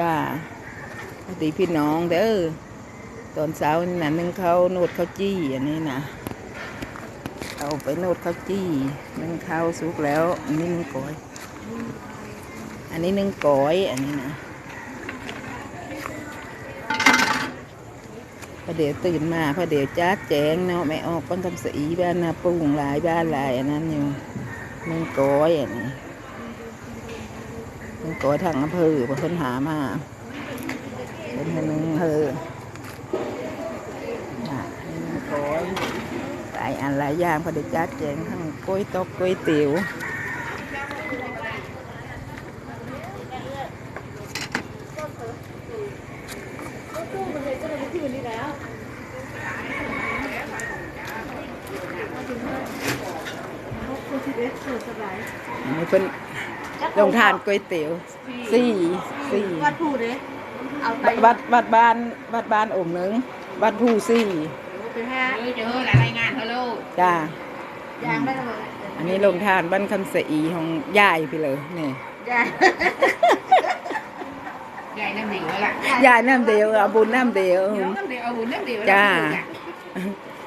จ้าสวัสดีพี่น้องเด้อตอนเช้านี่นะนึ่งข้าวโนดข้าวจี้อันนี้นะเอาไปโนดข้าวจี้นึ่งข้าวสุกแล้วอันนี้นึ่งก้อย อันนี้นึ่งก้อยอันนี้นะพอเดี๋ยวตื่นมาพอเดี๋ยวจ้าแจงเนาะไม่ออกปังคำสีบ้านนาปรุงหลายบ้านหลายอันนั้นอยู่นึ่งก้อยอันนี้ มันก็ทางอำเภอเพิ่นหามาเป็นหนึ่งเฮอน่ะมันก็หลายอันหลายอย่างพอด้จัดแจงทั้งกล้วยตอกกล้วยเตี๋ยว อันนี้เพิ่นลงทานก๋วยเตี๋ยวสี่สี่วัดผู้เด้เอาไปวัดวัดบ้านวัดบ้านอมหนึ่งวัดผู้สี่ไปแพ้เออเจอหลายรายงานเขาลูกจ้ายางได้เลยอันนี้ลงทานบ้านคำสีของยายพี่เลยนี่ยางใหญ่น้ำเดียวละยายน้ำเดียวเอาบุญน้ำเดียวเดี๋ยวน้ำเดียวเอาบุญน้ำเดียวจ้า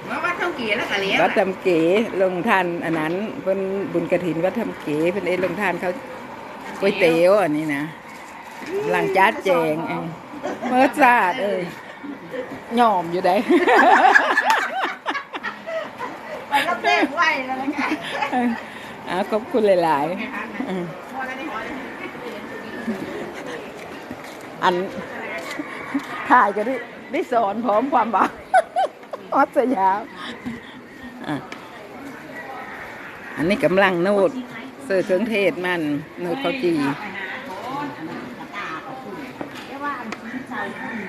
มาวัดเท่าเกียร์แล้วก็เลี้ยงวัดทำเก๋ลงทานอันนั้นเพิ่นบุญกระถินวัดทำเก๋เพิ่นเอ้ลงทานเขาก๋วยเตี๋ยวอันนี้นะหลังจัดแจงเองเมื่อซาดเอ้ยยอมอยู่ได้ไปรับแรกไหวแล้วนะอ่าขอบคุณหลายๆอืมอันถ่ายก็ได้ได้สอนพร้อมความบ้า ออสยามอันนี้กำลังนูดเสิร์ฟเครื่องเทศมันนูดข้าวจี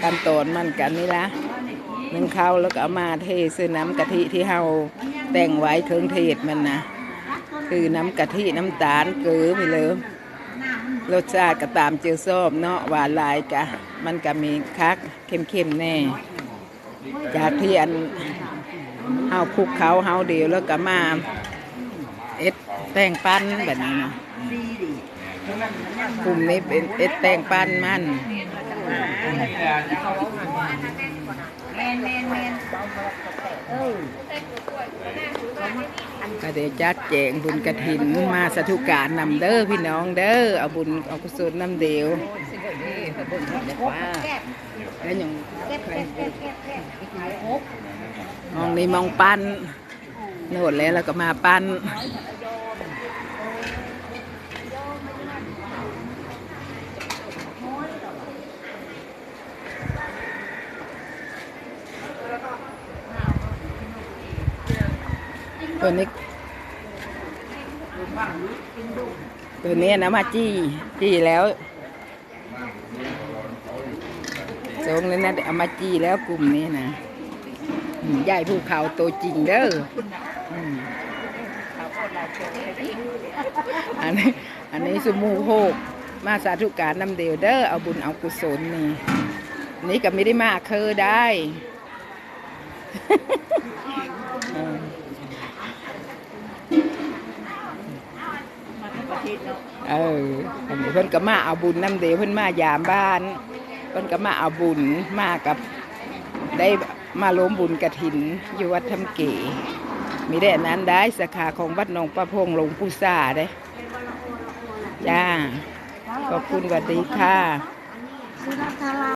กันตอนมันกันนี่ละนึ่งข้าวแล้วก็เอามาเทใส่น้ำกะทิที่เฮาแต่งไว้เครื่องเทศมันนะคือน้ำกะทิน้ำตาลเกลือไปเลยรสชาติก็ตามเจียวส้มเนาะหวานลายกะ มันก็มีคักเข้มๆแน่ จากที่อันเฮาคุกเขาเฮาเดียวแล้วก็มาเอ็ดแป้งปั้นแบบนี้เนาะกลุ่มนี้เป็นเอ็ดแป้งปั้นมันก็ได้จัดแจงบุญกระถินมาสาธุการนำเด้อพี่น้องเด้อเอาบุญเอากุศลนำเดียว แล้วยังมองนี่มองปั้นโน่นแล้วเราก็มาปั้นตัวนี้ตัวนี้นะมาจี้จี้แล้ว ทรงนี้นะเอามาจี้แล้วกลุ่มนี้นะใหญ่ภูเขาตัวจริงเด้ออันนี้อันนี้สมูโฮกมาสาธุการนำเดียวเด้อเอาบุญเอากุศลนี่นนี้ก็ไม่ได้มากเคอได้เออเอออันนี้เพิ่นก็มาเอาบุญน้ำเดียวเพิ่นมายามบ้าน พิ่นก็มาเอาบุญมากับได้มาล้มบุญกระถินอยู่วัดทำเก๋มีได้นั้นได้สาขาของวัดหนองประพงหลวงปู่ซาได้จ้าขอบคุณสวัสดีค่ะ